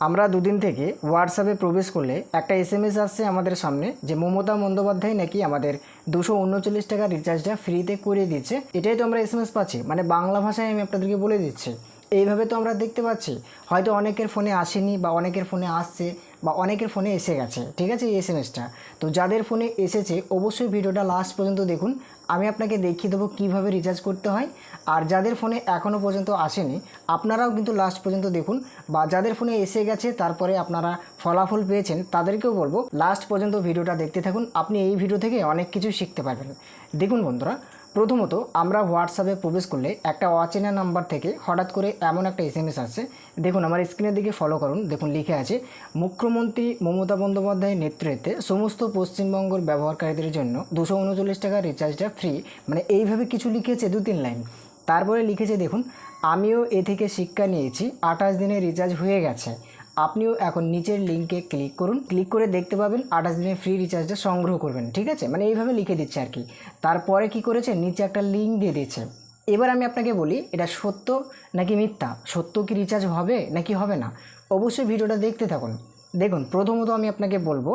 আমরা দুদিন থেকে হোয়াটসঅ্যাপে প্রবেশ করলে একটা এস এম এস আসছে আমাদের সামনে যে মমতা বন্দ্যোপাধ্যায় নাকি আমাদের দুশো উনচল্লিশ টাকা রিচার্জটা ফ্রিতে করে দিচ্ছে। এটাই তো আমরা এস এম এস পাচ্ছি। মানে বাংলা ভাষায় আমি আপনাদেরকে বলে দিচ্ছি। এইভাবে তো আমরা দেখতে পাচ্ছি। হয়তো অনেকের ফোনে আসেনি বা অনেকের ফোনে আসছে। বা অনেকের ফোনে এসে গেছে, ঠিক আছে, এই এস তো যাদের ফোনে এসেছে, অবশ্যই ভিডিওটা লাস্ট পর্যন্ত দেখুন। আমি আপনাকে দেখিয়ে দেবো কীভাবে রিচার্জ করতে হয়। আর যাদের ফোনে এখনও পর্যন্ত আসেনি, আপনারাও কিন্তু লাস্ট পর্যন্ত দেখুন। বা যাদের ফোনে এসে গেছে, তারপরে আপনারা ফলাফল পেয়েছেন, তাদেরকেও বলব লাস্ট পর্যন্ত ভিডিওটা দেখতে থাকুন। আপনি এই ভিডিও থেকে অনেক কিছু শিখতে পারবেন। দেখুন বন্ধুরা প্রথমত, আমরা হোয়াটসঅ্যাপে প্রবেশ করলে একটা অচেনা নাম্বার থেকে হঠাৎ করে এমন একটা এসএমএস আসছে। দেখুন, আমার স্ক্রিনের দিকে ফলো করুন। দেখুন, লিখে আছে, মুখ্যমন্ত্রী মমতা বন্দ্যোপাধ্যায়ের নেতৃত্বে সমস্ত পশ্চিমবঙ্গের ব্যবহারকারীদের জন্য দুশো উনচল্লিশ টাকার রিচার্জটা ফ্রি মানে এইভাবে কিছু লিখেছে দু তিন লাইন। তারপরে লিখেছে, দেখুন, আমিও এ থেকে শিক্ষা নিয়েছি, আঠাশ দিনের রিচার্জ হয়ে গেছে। আপনিও এখন নিচের লিঙ্কে ক্লিক করুন। ক্লিক করে দেখতে পাবেন আঠাশ দিনের ফ্রি রিচার্জটা সংগ্রহ করবেন, ঠিক আছে? মানে এইভাবে লিখে দিচ্ছে আর কি। তারপরে কি করেছে? নিচে একটা লিঙ্ক দিয়ে দিয়েছে। এবার আমি আপনাকে বলি, এটা সত্য নাকি মিথ্যা? সত্য কি রিচার্জ হবে নাকি হবে না? অবশ্যই ভিডিওটা দেখতে থাকুন। দেখুন, প্রথমত আমি আপনাকে বলব,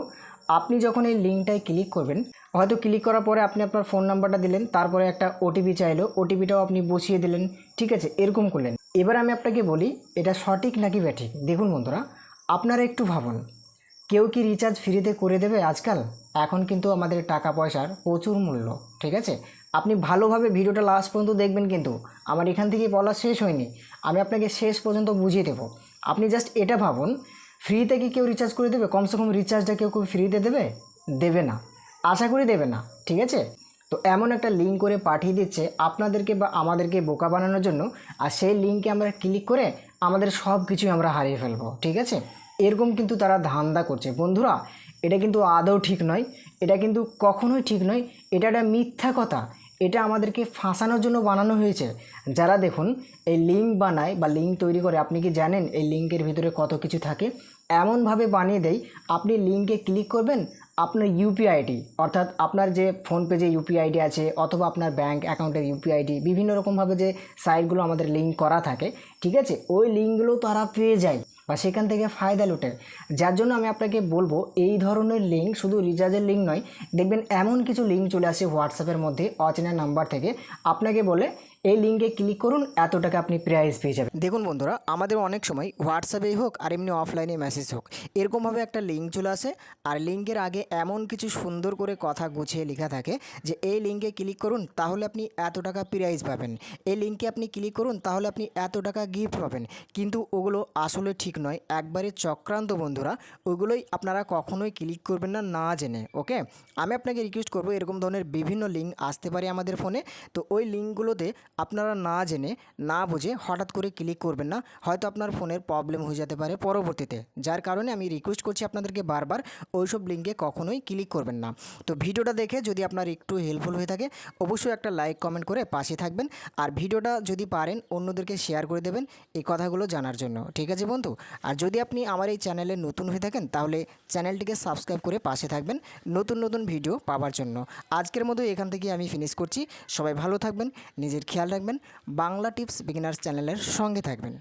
আপনি যখন এই লিঙ্কটায় ক্লিক করবেন, হয়তো ক্লিক করার পরে আপনি আপনার ফোন নাম্বারটা দিলেন, তারপরে একটা ওটিপি চাইলো ওটিপিটাও আপনি বসিয়ে দিলেন, ঠিক আছে? এরকম করলেন। এবার আমি আপনাকে বলি, এটা সঠিক নাকি ব্যাঠিক? দেখুন বন্ধুরা, আপনারা একটু ভাবুন। কেউ কি রিচার্জ ফ্রিতে করে দেবে আজকাল? এখন কিন্তু আমাদের টাকা পয়সার প্রচুর মূল্য, ঠিক আছে? আপনি ভালোভাবে ভিডিওটা লাস্ট পর্যন্ত দেখবেন কিন্তু আমার এখান থেকে বলা শেষ হয়নি। আমি আপনাকে শেষ পর্যন্ত বুঝিয়ে দেবো। আপনি জাস্ট এটা ভাবুন ফ্রিতে কি কেউ রিচার্জ করে দেবে? কমসে কম রিচার্জটা কেউ কেউ ফ্রিতে দেবে? দেবে না। আশা করি দেবে না, ঠিক আছে? তো এমন একটা লিঙ্ক করে পাঠিয়ে দিচ্ছে আপনাদেরকে বা আমাদেরকে বোকা বানানোর জন্য। আর সেই লিঙ্কে আমরা ক্লিক করে আমাদের সব কিছুই আমরা হারিয়ে ফেলব, ঠিক আছে? এরকম কিন্তু তারা ধান্দা করছে। বন্ধুরা, এটা কিন্তু আদৌ ঠিক নয়, এটা কিন্তু কখনোই ঠিক নয়, এটা একটা মিথ্যা কথা। এটা আমাদেরকে ফাঁসানোর জন্য বানানো হয়েছে। যারা দেখুন, এই লিঙ্ক বানায় বা লিঙ্ক তৈরি করে, আপনি কি জানেন এই লিঙ্কের ভিতরে কত কিছু থাকে? এমনভাবে বানিয়ে দেয়, আপনি লিঙ্কে ক্লিক করবেন আপনার ইউপিআই আইডি অর্থাৎ আপনার যে ফোনপে যে ইউপিআই আইডি আছে, অথবা আপনার ব্যাঙ্ক অ্যাকাউন্টের ইউপিআই আইডি বিভিন্ন রকমভাবে যে সাইটগুলো আমাদের লিঙ্ক করা থাকে, ঠিক আছে? ওই লিঙ্কগুলো তারা পেয়ে যায় বা সেখান থেকে ফায়দা লুটে। যার জন্য আমি আপনাকে বলব, এই ধরনের লিঙ্ক শুধু রিচার্জের লিঙ্ক নয়, দেখবেন এমন কিছু লিঙ্ক চলে আসে হোয়াটসঅ্যাপের মধ্যে, অচেনা নাম্বার থেকে। আপনাকে বলে এই লিঙ্কে ক্লিক করুন এত টাকা আপনি প্রাইজ পেয়ে যাবেন। দেখুন বন্ধুরা, আমাদের অনেক সময় হোয়াটসঅ্যাপেই হোক আর এমনি অফলাইনে মেসেজ হোক, এরকমভাবে একটা লিঙ্ক চলে আসে। আর লিঙ্কের আগে এমন কিছু সুন্দর করে কথা গুছিয়ে লেখা থাকে যে, এই লিঙ্কে ক্লিক করুন, তাহলে আপনি এত টাকা প্রাইজ পাবেন। এই লিঙ্কে আপনি ক্লিক করুন, তাহলে আপনি এত টাকা গিফট পাবেন। কিন্তু ওগুলো আসলে ঠিক নয়, একবারে চক্রান্ত বন্ধুরা, ওগুলোই আপনারা কখনোই ক্লিক করবেন না না জেনে ওকে আমি আপনাকে রিকোয়েস্ট করব, এরকম ধরনের বিভিন্ন লিঙ্ক আসতে পারে আমাদের ফোনে তো ওই লিঙ্কগুলোতে আপনারা না জেনে, না বুঝে হঠাৎ করে ক্লিক করবেন না, হয়তো আপনার ফোনের প্রবলেম হয়ে যেতে পারে পরবর্তীতে। যার কারণে আমি রিকোয়েস্ট করছি আপনাদেরকে বারবার ওইসব লিঙ্কে কখনোই ক্লিক করবেন না। তো ভিডিওটা দেখে যদি আপনার একটু হেল্পফুল হয়ে থাকে, অবশ্যই একটা লাইক কমেন্ট করে পাশে থাকবেন। আর ভিডিওটা যদি পারেন, অন্যদেরকে শেয়ার করে দেবেন এই কথাগুলো জানার জন্য। ঠিক আছে বন্ধু? আর যদি আপনি আমার এই চ্যানেলে নতুন হয়ে থাকেন, তাহলে চ্যানেলটিকে সাবস্ক্রাইব করে পাশে থাকবেন নতুন নতুন ভিডিও পাওয়ার জন্য। আজকের মতো এখান থেকে আমি ফিনিশ করছি। সবাই ভালো থাকবেন, নিজের খেয়াল রাখবেন। বাংলা টিপস বিগিনার্স চ্যানেলের সঙ্গে থাকবেন।